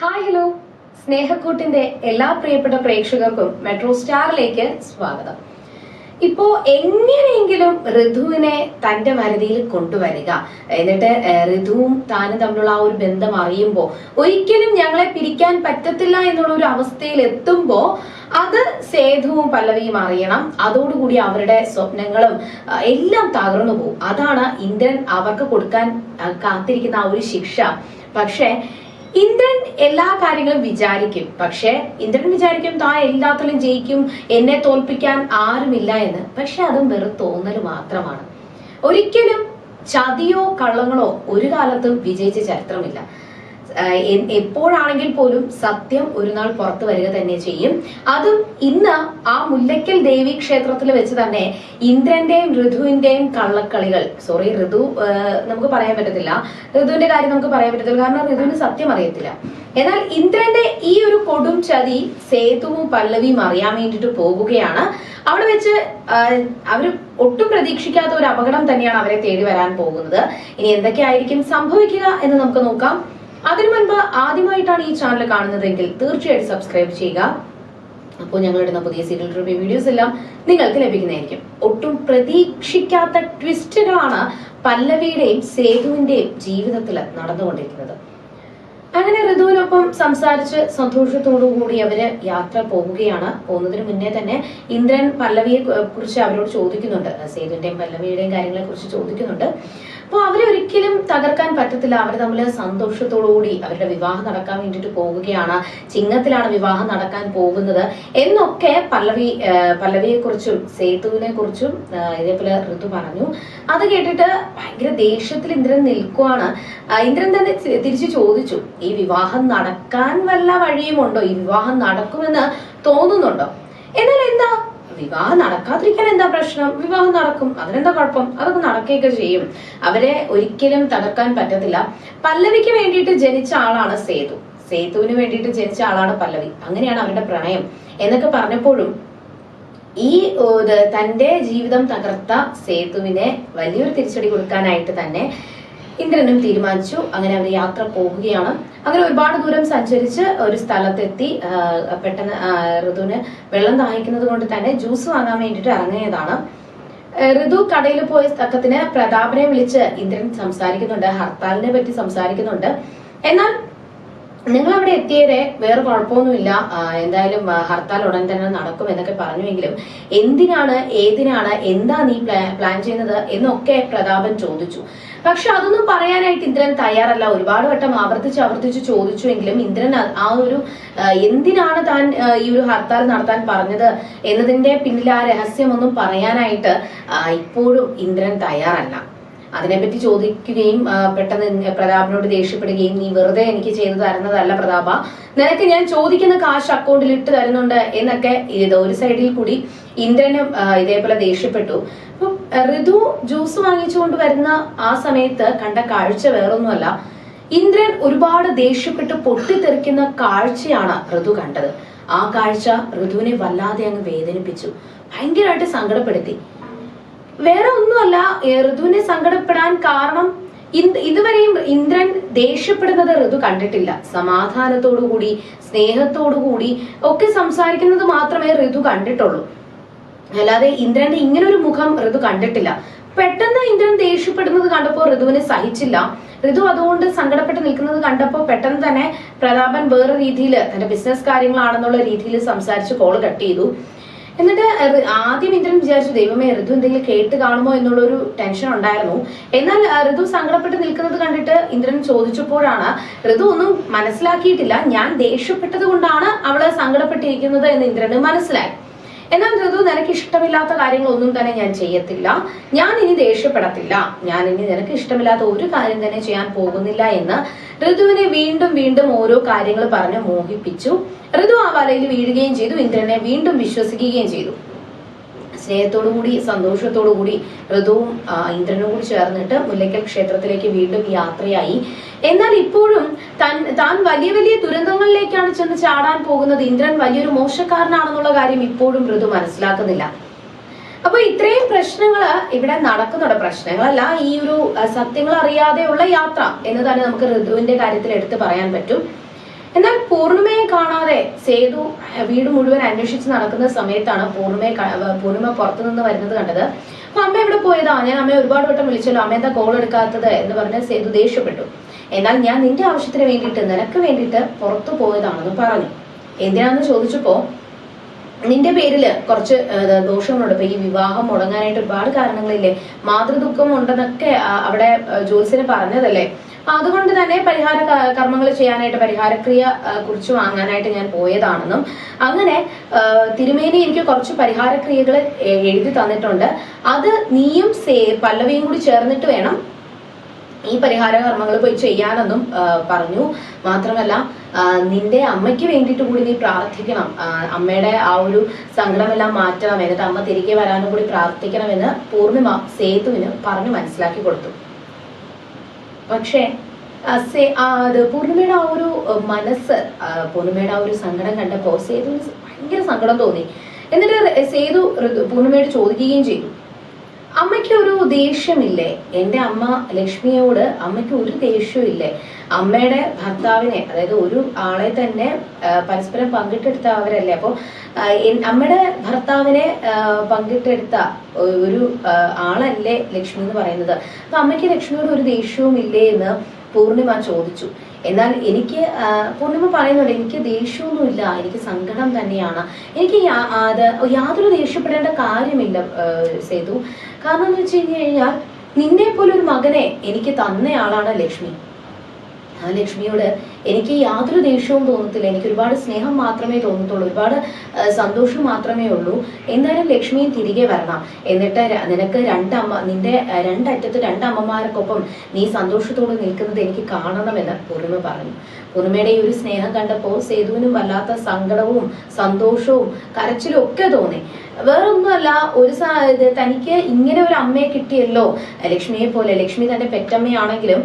Hi hello. സ്നേഹക്കൂട്ടിന്റെ എല്ലാ പ്രിയപ്പെട്ട പ്രേക്ഷകർക്കും മെട്രോ സ്റ്റാറിലേക്ക് സ്വാഗതം. ഇപ്പോ എങ്ങനെയെങ്കിലും ഋതുവിനെ തന്റെ മരുതിയിൽ കൊണ്ടുവരിക. എന്നിട്ട് ഋതുവും താനും തമ്മിലുള്ള ആ ഒരു ബന്ധം അറിയുമ്പോൾ ഒരിക്കലും ഞങ്ങളെ പിരിക്കാൻ പറ്റത്തില്ല എന്നുള്ള ഒരു അവസ്ഥയിൽ എത്തുമ്പോൾ അത് സേതുവും പല്ലവിയും അറിയണം. അതോടുകൂടി അവരുടെ സ്വപ്നങ്ങളും എല്ലാം തകർന്നു പോകും. അതാണ് ഇന്ത്യൻ അവർക്ക് കൊടുക്കാൻ കാത്തിരിക്കുന്ന ആ ഒരു ശിക്ഷ. പക്ഷേ ഇന്ദ്രൻ എല്ലാ കാര്യങ്ങളും വിചാരിക്കും. പക്ഷെ ഇന്ദ്രൻ വിചാരിക്കും താൻ എല്ലാത്തിലും ജയിക്കും എന്നെ തോൽപ്പിക്കാൻ ആരുമില്ല എന്ന്. പക്ഷെ അതും വെറും തോന്നൽ മാത്രമാണ്. ഒരിക്കലും ചതിയോ കള്ളങ്ങളോ ഒരു കാലത്തും വിജയിച്ച ചരിത്രമില്ല. എപ്പോഴാണെങ്കിൽ പോലും സത്യം ഒരു നാൾ പുറത്തു വരിക തന്നെ ചെയ്യും. അതും ഇന്ന് ആ മുല്ലയ്ക്കൽ ദേവി ക്ഷേത്രത്തിൽ വെച്ച് തന്നെ ഇന്ദ്രന്റെയും ഋതുവിന്റെയും കള്ളക്കളികൾ സോറി ഋതു നമുക്ക് പറയാൻ പറ്റത്തില്ല. ഋതുവിന്റെ കാര്യം നമുക്ക് പറയാൻ പറ്റത്തില്ല. കാരണം ഋതുവിന് സത്യം അറിയത്തില്ല. എന്നാൽ ഇന്ദ്രന്റെ ഈ ഒരു കൊടും ചതി സേതുവും പല്ലവിയും അറിയാൻ വേണ്ടിയിട്ട് പോകുകയാണ്. അവിടെ വെച്ച് അവർ ഒട്ടും പ്രതീക്ഷിക്കാത്ത ഒരു അപകടം തന്നെയാണ് അവരെ തേടി വരാൻ പോകുന്നത്. ഇനി എന്തൊക്കെയായിരിക്കും സംഭവിക്കുക എന്ന് നമുക്ക് നോക്കാം. അതിനു മുൻപ് ആദ്യമായിട്ടാണ് ഈ ചാനൽ കാണുന്നതെങ്കിൽ തീർച്ചയായിട്ടും സബ്സ്ക്രൈബ് ചെയ്യുക. അപ്പോൾ ഞങ്ങൾ ഇടുന്ന പുതിയ സീരിയൽ റിവ്യൂ വീഡിയോസ് എല്ലാം നിങ്ങൾക്ക് ലഭിക്കുന്നതായിരിക്കും. ഒട്ടും പ്രതീക്ഷിക്കാത്ത ട്വിസ്റ്റുകളാണ് പല്ലവിയുടെയും സേതുവിന്റെയും ജീവിതത്തിൽ നടന്നുകൊണ്ടിരിക്കുന്നത്. അങ്ങനെ ഋതുവിനൊപ്പം സംസാരിച്ച് സന്തോഷത്തോടു കൂടി അവർ യാത്ര പോവുകയാണ് പോകുന്നതിന് മുന്നേ തന്നെ ഇന്ദ്രൻ പല്ലവിയെ കുറിച്ച് അവരോട് ചോദിക്കുന്നുണ്ട്. സേതുവിന്റെയും പല്ലവിയുടെയും കാര്യങ്ങളെ കുറിച്ച് ചോദിക്കുന്നുണ്ട്. അപ്പോൾ അവരെ ഒരിക്കലും തകർക്കാൻ പറ്റത്തില്ല. അവർ തമ്മിൽ സന്തോഷത്തോടുകൂടി അവരുടെ വിവാഹം നടക്കാൻ വേണ്ടിയിട്ട് പോവുകയാണ്. ചിങ്ങത്തിലാണ് വിവാഹം നടക്കാൻ പോകുന്നത്. എന്നൊക്കെ പല്ലവി പല്ലവിയെ കുറിച്ചും സേതുവിനെ കുറിച്ചും ഇതേപോലെ ഋതു പറഞ്ഞു. അത് കേട്ടിട്ട് ഭയങ്കര ദേഷ്യത്തിൽ ഇന്ദ്രൻ നിൽക്കുവാണ്. ഇന്ദ്രൻ തന്നെ തിരിച്ചു ചോദിച്ചു ഈ വിവാഹം നടക്കാൻ വല്ല വഴിയുമുണ്ടോ? ഈ വിവാഹം നടക്കുമെന്ന് തോന്നുന്നുണ്ടോ? എന്നാൽ എന്താ? വിവാഹം നടക്കാതിരിക്കാൻ എന്താ പ്രശ്നം? വിവാഹം നടക്കും. അതിനെന്താ കുഴപ്പം? അതൊക്കെ നടക്കുകയൊക്കെ ചെയ്യും. അവരെ ഒരിക്കലും തകർക്കാൻ പറ്റത്തില്ല. പല്ലവിക്ക് വേണ്ടിയിട്ട് ജനിച്ച ആളാണ് സേതു. സേതുവിന് വേണ്ടിയിട്ട് ജനിച്ച ആളാണ് പല്ലവി. അങ്ങനെയാണ് അവരുടെ പ്രണയം. എന്നൊക്കെ പറഞ്ഞപ്പോഴും ഈ തന്റെ ജീവിതം തകർത്ത സേതുവിനെ വലിയൊരു തിരിച്ചടി കൊടുക്കാനായിട്ട് തന്നെ ഇന്ദ്രനും തീരുമാനിച്ചു. അങ്ങനെ അവർ യാത്ര പോകുകയാണ്. അങ്ങനെ ഒരുപാട് ദൂരം സഞ്ചരിച്ച് ഒരു സ്ഥലത്തെത്തി പെട്ടെന്ന് ഋതുവിന് വെള്ളം ദാഹിക്കുന്നത് കൊണ്ട് തന്നെ ജ്യൂസ് വാങ്ങാൻ വേണ്ടിയിട്ട് ഇറങ്ങിയതാണ്. ഋതു കടയിൽ പോയ തക്കത്തിന് പ്രതാപനെ വിളിച്ച് ഇന്ദ്രൻ സംസാരിക്കുന്നുണ്ട് ഹർത്താലിനെ പറ്റി സംസാരിക്കുന്നുണ്ട്. എന്നാൽ നിങ്ങൾ അവിടെ എത്തിയരെ വേറെ കുഴപ്പമൊന്നുമില്ല. എന്തായാലും ഹർത്താൽ ഉടൻ തന്നെ നടക്കും എന്നൊക്കെ പറഞ്ഞുവെങ്കിലും എന്തിനാണ് ഏതിനാണ് എന്താ നീ പ്ലാൻ ചെയ്യുന്നത് എന്നൊക്കെ പ്രതാപൻ ചോദിച്ചു. പക്ഷെ അതൊന്നും പറയാനായിട്ട് ഇന്ദ്രൻ തയ്യാറല്ല. ഒരുപാട് വട്ടം ആവർത്തിച്ച് ആവർത്തിച്ച് ചോദിച്ചുവെങ്കിലും ഇന്ദ്രൻ ആ- ഒരു എന്തിനാണ് താൻ ഈ ഒരു ഹർത്താൽ നടത്താൻ പറഞ്ഞത് എന്നതിന്റെ പിന്നിൽ ആ രഹസ്യമൊന്നും പറയാനായിട്ട് ഇപ്പോഴും ഇന്ദ്രൻ തയ്യാറല്ല. അതിനെപ്പറ്റി ചോദിക്കുകയും പെട്ടെന്ന് പ്രതാപിനോട് ദേഷ്യപ്പെടുകയും നീ വെറുതെ എനിക്ക് ചെയ്തു തരുന്നതല്ല പ്രതാപ. നിനക്ക് ഞാൻ ചോദിക്കുന്ന കാശ് അക്കൗണ്ടിൽ ഇട്ട് തരുന്നുണ്ട് എന്നൊക്കെ ഇത് ഒരു സൈഡിൽ കൂടി ഇന്ദ്രനും ഇതേപോലെ ദേഷ്യപ്പെട്ടു. അപ്പം ഋതു ജ്യൂസ് വാങ്ങിച്ചുകൊണ്ട് വരുന്ന ആ സമയത്ത് കണ്ട കാഴ്ച വേറൊന്നുമല്ല. ഇന്ദ്രൻ ഒരുപാട് ദേഷ്യപ്പെട്ട് പൊട്ടിത്തെറിക്കുന്ന കാഴ്ചയാണ് ഋതു കണ്ടത്. ആ കാഴ്ച ഋതുവിനെ വല്ലാതെ അങ്ങ് വേദനിപ്പിച്ചു. ഭയങ്കരമായിട്ട് സങ്കടപ്പെടുത്തി. വേറെ ഒന്നുമല്ല ഋതുവിനെ സങ്കടപ്പെടാൻ കാരണം ഇതുവരെയും ഇന്ദ്രൻ ദേഷ്യപ്പെടുന്നത് ഋതു കണ്ടിട്ടില്ല. സമാധാനത്തോടുകൂടി സ്നേഹത്തോടുകൂടി ഒക്കെ സംസാരിക്കുന്നത് മാത്രമേ ഋതു കണ്ടിട്ടുള്ളൂ. അല്ലാതെ ഇന്ദ്രന്റെ ഇങ്ങനെ ഒരു മുഖം ഋതു കണ്ടിട്ടില്ല. പെട്ടെന്ന് ഇന്ദ്രൻ ദേഷ്യപ്പെടുന്നത് കണ്ടപ്പോൾ ഋതുവിനെ സഹിച്ചില്ല. ഋതു അതുകൊണ്ട് സങ്കടപ്പെട്ട് നിൽക്കുന്നത് കണ്ടപ്പോൾ പെട്ടെന്ന് തന്നെ പ്രതാപൻ വേറെ രീതിയിൽ തന്റെ ബിസിനസ് കാര്യങ്ങളാണെന്നുള്ള രീതിയിൽ സംസാരിച്ച് കോൾ കട്ട് ചെയ്തു. എന്നിട്ട് ആദ്യം ഇന്ദ്രൻ വിചാരിച്ചു ദൈവമേ ഋതു എന്തെങ്കിലും കേട്ട് കാണുമോ എന്നുള്ള ഒരു ടെൻഷൻ ഉണ്ടായിരുന്നു. എന്നാൽ ഋതു സങ്കടപ്പെട്ട് നിൽക്കുന്നത് കണ്ടിട്ട് ഇന്ദ്രൻ ചോദിച്ചപ്പോഴാണ് ഋതു ഒന്നും മനസ്സിലാക്കിയിട്ടില്ല. ഞാൻ ദേഷ്യപ്പെട്ടത് കൊണ്ടാണ് അവൾ സങ്കടപ്പെട്ടിരിക്കുന്നത് എന്ന് ഇന്ദ്രന് മനസ്സിലായി. എന്നാൽ ഋതു നിനക്ക് ഇഷ്ടമില്ലാത്ത കാര്യങ്ങളൊന്നും തന്നെ ഞാൻ ചെയ്യത്തില്ല. ഞാൻ ഇനി ദേഷ്യപ്പെടത്തില്ല. ഞാൻ ഇനി നിനക്ക് ഇഷ്ടമില്ലാത്ത ഒരു കാര്യം തന്നെ ചെയ്യാൻ പോകുന്നില്ല എന്ന് ഋതുവിനെ വീണ്ടും വീണ്ടും ഓരോ കാര്യങ്ങൾ പറഞ്ഞ് മോഹിപ്പിച്ചു. ഋതു ആ വലയിൽ വീഴുകയും ചെയ്തു. ഇന്ദ്രനെ വീണ്ടും വിശ്വസിക്കുകയും ചെയ്തു. സ്നേഹത്തോടു കൂടി സന്തോഷത്തോടു കൂടി ഋതുവും ഇന്ദ്രനും കൂടി ചേർന്നിട്ട് മുല്ലയ്ക്കൽ ക്ഷേത്രത്തിലേക്ക് വീണ്ടും യാത്രയായി. എന്നാൽ ഇപ്പോഴും താൻ വലിയ വലിയ ദുരന്തങ്ങളിലേക്കാണ് ചെന്ന് ചാടാൻ പോകുന്നത്. ഇന്ദ്രൻ വലിയൊരു മോശക്കാരനാണെന്നുള്ള കാര്യം ഇപ്പോഴും ഋതു മനസ്സിലാക്കുന്നില്ല. അപ്പൊ ഇത്രയും പ്രശ്നങ്ങൾ ഇവിടെ നടക്കുന്നുണ്ട്. പ്രശ്നങ്ങളല്ല ഈ ഒരു സത്യങ്ങൾ അറിയാതെയുള്ള യാത്ര എന്ന് തന്നെ നമുക്ക് ഋതുവിന്റെ കാര്യത്തിൽ എടുത്തു പറയാൻ പറ്റും. എന്നാൽ പൂർണിമയെ കാണാതെ സേതു വീട് മുഴുവൻ അന്വേഷിച്ച് നടക്കുന്ന സമയത്താണ് പൂർണിമയെ പൂർണിമ പുറത്തു നിന്ന് വരുന്നത് കണ്ടത്. അപ്പൊ അമ്മ എവിടെ പോയതാ? ഞാൻ അമ്മയെ ഒരുപാട് വട്ടം വിളിച്ചല്ലോ. അമ്മ എന്താ കോൾ എടുക്കാത്തത് എന്ന് പറഞ്ഞ് സേതു ദേഷ്യപ്പെട്ടു. എന്നാൽ ഞാൻ നിന്റെ ആവശ്യത്തിന് വേണ്ടിയിട്ട് നിനക്ക് വേണ്ടിയിട്ട് പുറത്തു പോയതാണെന്ന് പറഞ്ഞു. എന്തിനാന്ന് ചോദിച്ചപ്പോ നിന്റെ പേരിൽ കുറച്ച് ദോഷങ്ങളുണ്ട്. ഇപ്പൊ ഈ വിവാഹം മുടങ്ങാനായിട്ട് ഒരുപാട് കാരണങ്ങളില്ലേ? മാതൃദുഃഖം ഉണ്ടെന്നൊക്കെ അവിടെ ജോത്സ്യന് പറഞ്ഞതല്ലേ? അതുകൊണ്ട് തന്നെ പരിഹാര കർമ്മങ്ങൾ ചെയ്യാനായിട്ട് പരിഹാരക്രിയ കുറിച്ച് വാങ്ങാനായിട്ട് ഞാൻ പോയതാണെന്നും അങ്ങനെ തിരുമേനി എനിക്ക് കുറച്ച് പരിഹാരക്രിയകൾ എഴുതി തന്നിട്ടുണ്ട്. അത് നീയും സേ പല്ലവിയും കൂടി ചേർന്നിട്ട് വേണം ഈ പരിഹാര കർമ്മങ്ങൾ പോയി ചെയ്യാനെന്നും പറഞ്ഞു. മാത്രമല്ല നിന്റെ അമ്മയ്ക്ക് വേണ്ടിയിട്ട് കൂടി നീ പ്രാർത്ഥിക്കണം. അമ്മയുടെ ആ ഒരു സങ്കടമെല്ലാം മാറ്റണം. എന്നിട്ട് അമ്മ തിരികെ വരാനും കൂടി പ്രാർത്ഥിക്കണമെന്ന് പൂർണിമ സേതുവിന് പറഞ്ഞു മനസ്സിലാക്കി കൊടുത്തു. പക്ഷേ അത് പൂർണിമയുടെ ആ ഒരു മനസ്സ് പൂർണിമയുടെ ആ ഒരു സങ്കടം കണ്ടപ്പോ സേതുവിന് ഭയങ്കര സങ്കടം തോന്നി. എന്നിട്ട് സേതു പൂർണിമയോട് ചോദിക്കുകയും ചെയ്തു. അമ്മയ്ക്ക് ഒരു ദേഷ്യമില്ലേ? എന്റെ അമ്മ ലക്ഷ്മിയോട് അമ്മയ്ക്ക് ഒരു ദേഷ്യവും ഇല്ലേ അമ്മയുടെ ഭർത്താവിനെ അതായത് ഒരു ആളെ തന്നെ പരസ്പരം പങ്കിട്ടെടുത്ത അവരല്ലേ? അപ്പോൾ അമ്മയുടെ ഭർത്താവിനെ പങ്കിട്ടെടുത്ത ഒരു ആളല്ലേ ലക്ഷ്മി എന്ന് പറയുന്നത്. അപ്പൊ അമ്മയ്ക്ക് ലക്ഷ്മിയോട് ഒരു ദേഷ്യവും ഇല്ലേ എന്ന് പൂർണിമ ചോദിച്ചു. എന്നാൽ എനിക്ക് പൂർണിമ പറയുന്നുണ്ട് എനിക്ക് ദേഷ്യമൊന്നുമില്ല എനിക്ക് സങ്കടം തന്നെയാണ്. എനിക്ക് യാതൊരു ദേഷ്യപ്പെടേണ്ട കാര്യമില്ല സേതു. കാരണം എന്ന് വെച്ച് കഴിഞ്ഞു കഴിഞ്ഞാൽ നിന്നെ പോലെ ഒരു മകനെ എനിക്ക് തന്നയാളാണ് ലക്ഷ്മി. ആ ലക്ഷ്മിയോട് എനിക്ക് യാതൊരു ദേഷ്യവും തോന്നത്തില്ല. എനിക്ക് ഒരുപാട് സ്നേഹം മാത്രമേ തോന്നത്തുള്ളൂ. ഒരുപാട് സന്തോഷം മാത്രമേ ഉള്ളൂ. എന്തായാലും ലക്ഷ്മി തിരികെ വരണം. എന്നിട്ട് നിനക്ക് രണ്ടമ്മ നിന്റെ രണ്ടറ്റത്ത് രണ്ടമ്മമാർക്കൊപ്പം നീ സന്തോഷത്തോടെ നിൽക്കുന്നത് എനിക്ക് കാണണമെന്ന് പൂർണിമ പറഞ്ഞു. പൂർണിമയുടെ ഈ ഒരു സ്നേഹം കണ്ടപ്പോൾ സേതുവിനും വല്ലാത്ത സങ്കടവും സന്തോഷവും കരച്ചിലും ഒക്കെ തോന്നി. വേറൊന്നുമല്ല ഒരു തനിക്ക് ഇങ്ങനെ ഒരു അമ്മയെ കിട്ടിയല്ലോ. ലക്ഷ്മിയെ പോലെ ലക്ഷ്മി തന്റെ പെറ്റമ്മയാണെങ്കിലും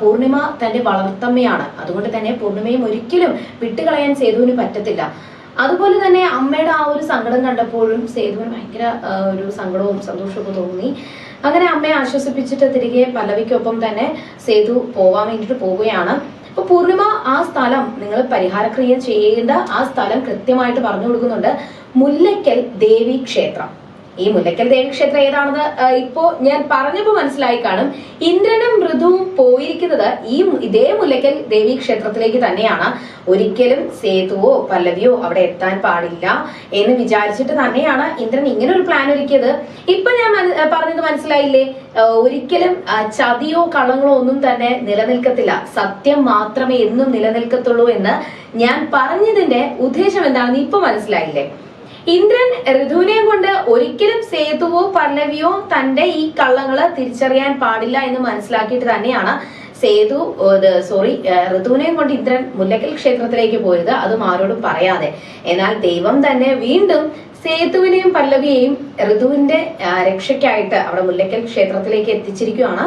പൂർണിമ തന്റെ വളർത്തമ്മയാണ്. അതുകൊണ്ട് തന്നെ പൂർണിമയും ഒരിക്കലും വിട്ടുകളയാൻ സേതുവിന് പറ്റത്തില്ല. അതുപോലെ തന്നെ അമ്മയുടെ ആ ഒരു സങ്കടം കണ്ടപ്പോഴും സേതുവിന് ഭയങ്കര ഒരു സങ്കടവും സന്തോഷവും തോന്നി. അങ്ങനെ അമ്മയെ ആശ്വസിപ്പിച്ചിട്ട് തിരികെ പല്ലവിക്കൊപ്പം തന്നെ സേതു പോവാൻ വേണ്ടിയിട്ട് പോവുകയാണ്. അപ്പൊ പൂർണിമ ആ സ്ഥലം നിങ്ങൾ പരിഹാരക്രിയ ചെയ്യേണ്ട ആ സ്ഥലം കൃത്യമായിട്ട് പറഞ്ഞു കൊടുക്കുന്നുണ്ട്. മുല്ലയ്ക്കൽ ദേവി ക്ഷേത്രം. ഈ മുല്ലയ്ക്കൽ ദേവി ക്ഷേത്രം ഏതാണെന്ന് ഇപ്പോ ഞാൻ പറഞ്ഞപ്പോ മനസ്സിലായി കാണും. ഇന്ദ്രനും മൃദുവും പോയിരിക്കുന്നത് ഈ ഇതേ ദേവി ക്ഷേത്രത്തിലേക്ക് തന്നെയാണ്. ഒരിക്കലും സേതുവോ പല്ലവിയോ അവിടെ എത്താൻ പാടില്ല എന്ന് വിചാരിച്ചിട്ട് തന്നെയാണ് ഇന്ദ്രൻ ഇങ്ങനെ ഒരു പ്ലാൻ ഒരുക്കിയത്. ഇപ്പൊ ഞാൻ പറഞ്ഞത് മനസ്സിലായില്ലേ? ഒരിക്കലും ചതിയോ കളങ്ങളോ ഒന്നും തന്നെ നിലനിൽക്കത്തില്ല. സത്യം മാത്രമേ എന്നും നിലനിൽക്കത്തുള്ളൂ എന്ന് ഞാൻ പറഞ്ഞതിന്റെ ഉദ്ദേശം എന്താണെന്ന് ഇപ്പൊ മനസ്സിലായില്ലേ? ഇന്ദ്രൻ ഋതുവിനെയും കൊണ്ട് ഒരിക്കലും സേതുവോ പല്ലവിയോ തന്റെ ഈ കള്ളങ്ങൾ തിരിച്ചറിയാൻ പാടില്ല എന്ന് മനസ്സിലാക്കിയിട്ട് തന്നെയാണ് സേതു സോറി ഋതുവിനെയും കൊണ്ട് ഇന്ദ്രൻ മുല്ലക്കൽ ക്ഷേത്രത്തിലേക്ക് പോയത്. അതും ആരോടും പറയാതെ. എന്നാൽ ദൈവം തന്നെ വീണ്ടും സേതുവിനെയും പല്ലവിയെയും ഋതുവിന്റെ രക്ഷയ്ക്കായിട്ട് അവിടെ മുല്ലക്കൽ ക്ഷേത്രത്തിലേക്ക് എത്തിച്ചിരിക്കുകയാണ്.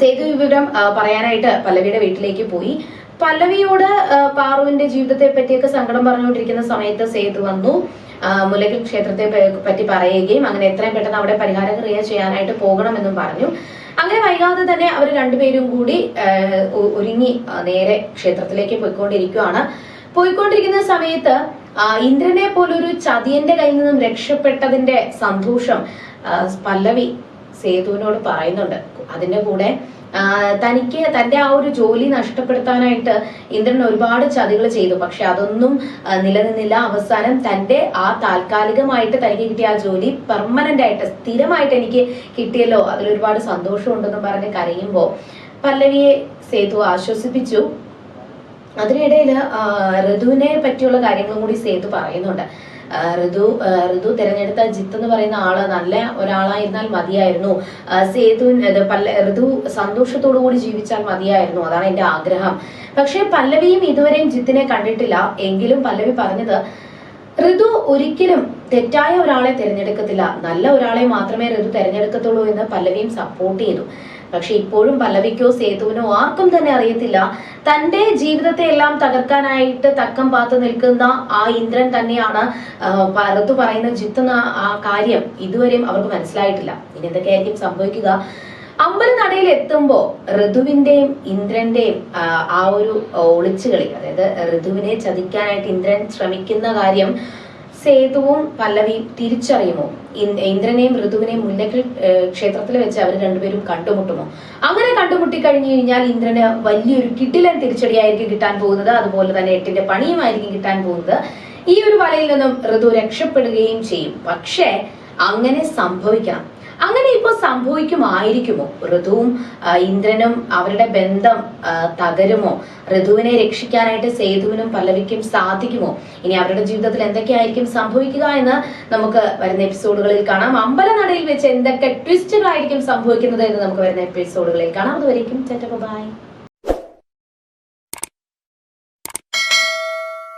സേതു വിവരം പറയാനായിട്ട് പല്ലവിയുടെ വീട്ടിലേക്ക് പോയി. പല്ലവിയോട് പാറുവിന്റെ ജീവിതത്തെ പറ്റിയൊക്കെ സങ്കടം പറഞ്ഞുകൊണ്ടിരിക്കുന്ന സമയത്ത് സേതു വന്നു. മുലകൽ ക്ഷേത്രത്തെ പറ്റി പറയുകയും അങ്ങനെ എത്രയും പെട്ടെന്ന് അവിടെ പരിഹാരക്രിയ ചെയ്യാനായിട്ട് പോകണമെന്നും പറഞ്ഞു. അങ്ങനെ വൈകാതെ തന്നെ അവർ രണ്ടുപേരും കൂടി ഒരുങ്ങി നേരെ ക്ഷേത്രത്തിലേക്ക് പോയിക്കൊണ്ടിരിക്കുകയാണ് പോയിക്കൊണ്ടിരിക്കുന്ന സമയത്ത് ഇന്ദ്രനെ പോലൊരു ചതിയന്റെ കയ്യിൽ നിന്നും രക്ഷപ്പെട്ടതിന്റെ സന്തോഷം പല്ലവി സേതുവിനോട് പറയുന്നുണ്ട്. അതിന്റെ കൂടെ തനിക്ക് തന്റെ ആ ഒരു ജോലി നഷ്ടപ്പെടുത്താനായിട്ട് ഇന്ദ്രൻ ഒരുപാട് ചതികൾ ചെയ്തു. പക്ഷെ അതൊന്നും നിലനിന്നില്ല. അവസാനം തന്റെ ആ താൽക്കാലികമായിട്ട് തനിക്ക് കിട്ടിയ ആ ജോലി പെർമനന്റ് ആയിട്ട് സ്ഥിരമായിട്ട് എനിക്ക് കിട്ടിയല്ലോ. അതിൽ ഒരുപാട് സന്തോഷമുണ്ടെന്ന് പറഞ്ഞ് കരയുമ്പോ പല്ലവിയെ സേതു ആശ്വസിപ്പിച്ചു. അതിനിടയിൽ ഋതുവിനെ പറ്റിയുള്ള കാര്യങ്ങളും കൂടി സേതു പറയുന്നുണ്ട്. ഋതു ഋതു തിരഞ്ഞെടുത്ത ജിത്ത് എന്ന് പറയുന്ന ആൾ നല്ല ഒരാളായിരുന്നാൽ മതിയായിരുന്നു. സേതു പല്ല ഋതു സന്തോഷത്തോടു കൂടി ജീവിച്ചാൽ മതിയായിരുന്നു. അതാണ് എന്റെ ആഗ്രഹം. പക്ഷെ പല്ലവിയും ഇതുവരെയും ജിത്തിനെ കണ്ടിട്ടില്ല. എങ്കിലും പല്ലവി പറഞ്ഞത് ഋതു ഒരിക്കലും തെറ്റായ ഒരാളെ തിരഞ്ഞെടുക്കത്തില്ല. നല്ല ഒരാളെ മാത്രമേ ഋതു തിരഞ്ഞെടുക്കത്തുള്ളൂ എന്ന് പല്ലവിയും സപ്പോർട്ട് ചെയ്തു. പക്ഷെ ഇപ്പോഴും പല്ലവിക്കോ സേതുവിനോ ആർക്കും തന്നെ അറിയത്തില്ല. തന്റെ ജീവിതത്തെ എല്ലാം തകർക്കാനായിട്ട് തക്കം പാത്തു നിൽക്കുന്ന ആ ഇന്ദ്രൻ തന്നെയാണ് പറത്തു പറയുന്ന ജിത്തുന്ന ആ കാര്യം ഇതുവരെയും അവർക്ക് മനസ്സിലായിട്ടില്ല. ഇനി എന്തൊക്കെയായിരിക്കും സംഭവിക്കുക? അമ്പലനടയിൽ എത്തുമ്പോ ഋതുവിന്റെയും ഇന്ദ്രന്റെയും ആ, ആ ഒരു ഒളിച്ചുകളി അതായത് ഋതുവിനെ ചതിക്കാനായിട്ട് ഇന്ദ്രൻ ശ്രമിക്കുന്ന കാര്യം സേതുവും പല്ലവിയും തിരിച്ചറിയുമോ? ഇന്ദ്രനെയും ഋതുവിനെയും മുല്ലക്കൽ ക്ഷേത്രത്തിൽ വെച്ച് അവർ രണ്ടുപേരും കണ്ടുമുട്ടുമോ? അങ്ങനെ കണ്ടുമുട്ടി കഴിഞ്ഞു കഴിഞ്ഞാൽ ഇന്ദ്രന് വലിയൊരു കിട്ടിലൻ തിരിച്ചടിയായിരിക്കും കിട്ടാൻ പോകുന്നത്. അതുപോലെ തന്നെ എട്ടിന്റെ പണിയുമായിരിക്കും കിട്ടാൻ പോകുന്നത്. ഈ ഒരു വലയിൽ നിന്നും ഋതു രക്ഷപ്പെടുകയും ചെയ്യും. പക്ഷേ അങ്ങനെ സംഭവിക്കണം. അങ്ങനെ ഇപ്പൊ സംഭവിക്കുമായിരിക്കുമോ? ഋതുവും ഇന്ദ്രനും അവരുടെ ബന്ധം തകരുമോ? ഋതുവിനെ രക്ഷിക്കാനായിട്ട് സേതുവിനും പല്ലവിക്കും സാധിക്കുമോ? ഇനി അവരുടെ ജീവിതത്തിൽ എന്തൊക്കെയായിരിക്കും സംഭവിക്കുക എന്ന് നമുക്ക് വരുന്ന എപ്പിസോഡുകളിൽ കാണാം. അമ്പലനടയിൽ വെച്ച് എന്തൊക്കെ ട്വിസ്റ്റുകളായിരിക്കും സംഭവിക്കുന്നത് എന്ന് നമുക്ക് വരുന്ന എപ്പിസോഡുകളിൽ കാണാം. അതുവരേക്കും ബൈ.